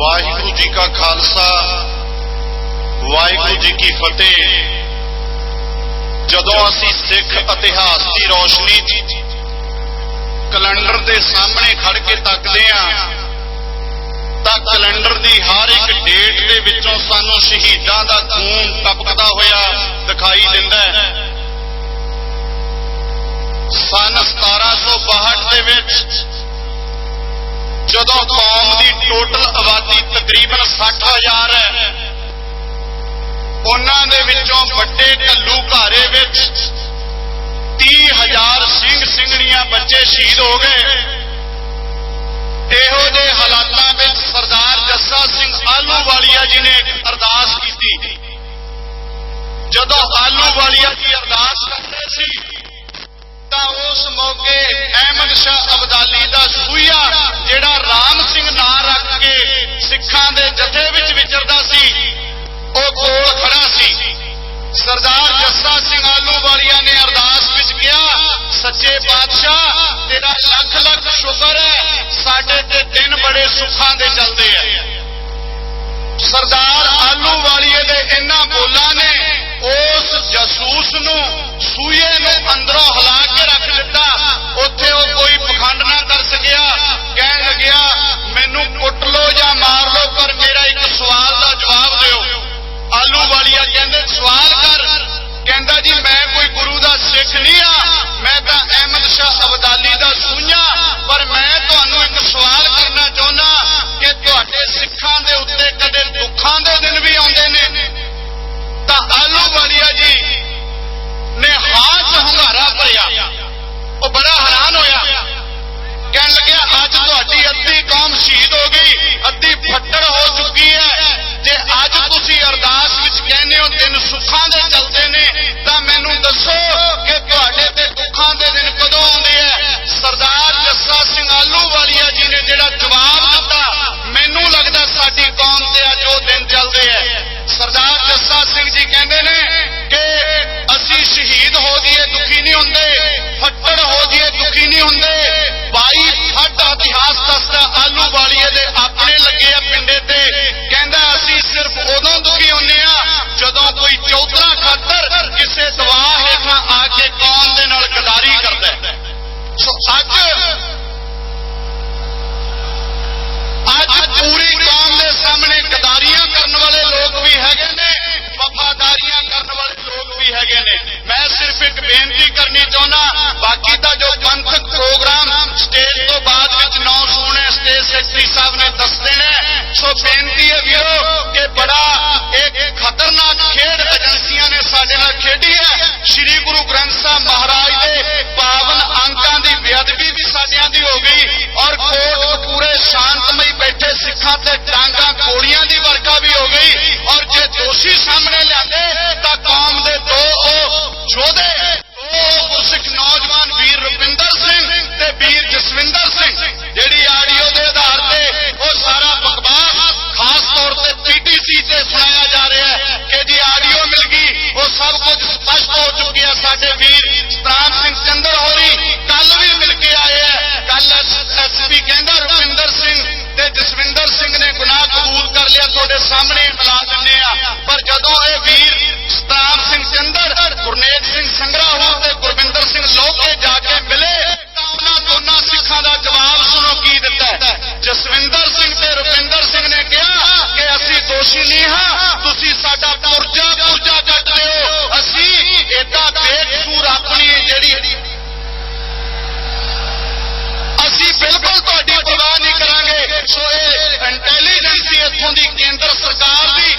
ਵਾਹਿਗੁਰੂ ਜੀ ਕਾ ਖਾਲਸਾ, ਵਾਹਿਗੁਰੂ ਜੀ ਕੀ ਫਤਿਹ। ਜਦੋਂ ਅਸੀਂ ਸਿੱਖ ਇਤਿਹਾਸ ਦੀ ਰੋਸ਼ਨੀ ਕੈਲੰਡਰ ਦੇ ਸਾਹਮਣੇ ਖੜ ਕੇ ਤੱਕਦੇ ਆਂ ਤਾਂ ਕੈਲੰਡਰ ਦੀ ਹਰ ਇੱਕ ਡੇਟ ਦੇ ਵਿੱਚੋਂ ਸਾਨੂੰ ਸ਼ਹੀਦਾਂ ਦਾ ਖੂਨ ਟਪਕਦਾ ਹੋਇਆ ਦਿਖਾਈ ਦਿੰਦਾ ਹੈ। ਸਨ 1762 ਦੇ ਵਿੱਚੋਂ ਵੱਡੇ ਘਾਰੇ ਵਿੱਚ 30000 ਸਿੰਘ ਸਿੰਘਣੀਆਂ ਬੱਚੇ ਸ਼ਹੀਦ ਹੋ ਗਏ। ਇਹੋ ਜਿਹੇ ਹਾਲਾਤਾਂ ਵਿੱਚ ਸਰਦਾਰ ਜੱਸਾ ਸਿੰਘ ਆਲੂਵਾਲੀਆ ਜੀ ਨੇ ਅਰਦਾਸ ਕੀਤੀ। ਜਦੋਂ ਆਲੂਵਾਲੀਆ ਜੀ ਅਰਦਾਸ ਕਰਦੇ ਸੀ, ਤਾਂ ਉਸ ਮੌਕੇ ਅਹਿਮਦ ਸ਼ਾਹ ਅਬਦਾਲੀ ਦਾ ਸੂਈਆ, ਜਿਹੜਾ ਰਾਮ ਸਿੰਘ ਨਾਂ ਰੱਖ ਕੇ ਸਿੱਖਾਂ ਦੇ ਜਥੇ ਵਿੱਚ ਵਿਚਰਦਾ ਸੀ, ਉਹ ਕੋਲ ਸਰਦਾਰ ਜੱਸਾ ਸਿੰਘ ਆਲੂਵਾਲੀਆ ਨੇ ਅਰਦਾਸ ਵਿੱਚ ਕਿਹਾ ਸੱਚੇ ਪਾਤਸ਼ਾਹ ਤੇਰਾ ਲੱਖ ਲੱਖ ਸ਼ੁਕਰ ਹੈ ਸਾਡੇ ਤੇ ਦਿਨ ਬੜੇ ਸੁੱਖਾਂ ਦੇ ਚੱਲਦੇ ਆ ਸਰਦਾਰ ਆਲੂਵਾਲੀਏ ਦੇ ਬੇਨਤੀ ਚਾਹੁੰਦਾ। ਬਾਕੀ ਦਾ ਜੋ ਪੰਥਕ ਪ੍ਰੋਗਰਾਮ ਸਟੇਜ ਤੋਂ ਬਾਅਦ ਵਿੱਚ ਨੌ ਸੋਹਣੇ ਸਟੇਜ ਸੈਕਟਰੀ ਸਾਹਿਬ ਨੇ ਦੱਸਦੇ ਨੇ ਸੋ ਬੇਨਤੀ ਹੈ ਵੀਰੋ ਕਿ ਬੜਾ ਇੱਕ ਖਤਰਨਾਕ ਖੇਡ ਏਜੰਸੀਆਂ ਨੇ ਸਾਡੇ ਨਾਲ ਖੇਡੀ ਹੈ। ਸ੍ਰੀ ਗੁਰੂ ਗ੍ਰੰਥ ਸਾਹਿਬ ਮਹਾਰਾਜ ਦੇ ਪਾਵਨ ਅੰਕਾਂ ਦੀ ਬੇਅਦਬੀ ਵੀ ਸਾਡਿਆਂ ਦੀ ਹੋ ਗਈ ਔਰ ਕੋਟ ਪੂਰੇ ਸ਼ਾਂਤਮਈ ਬੈਠੇ ਸਿੱਖਾਂ ਤੇ ਡਾਂਗਾਂ ਗੋਲੀਆਂ ਦੀ ਵਰਖਾ ਵੀ ਹੋ ਗਈ। to be ਇੱਥੋਂ ਦੀ ਕੇਂਦਰ ਸਰਕਾਰ ਦੀ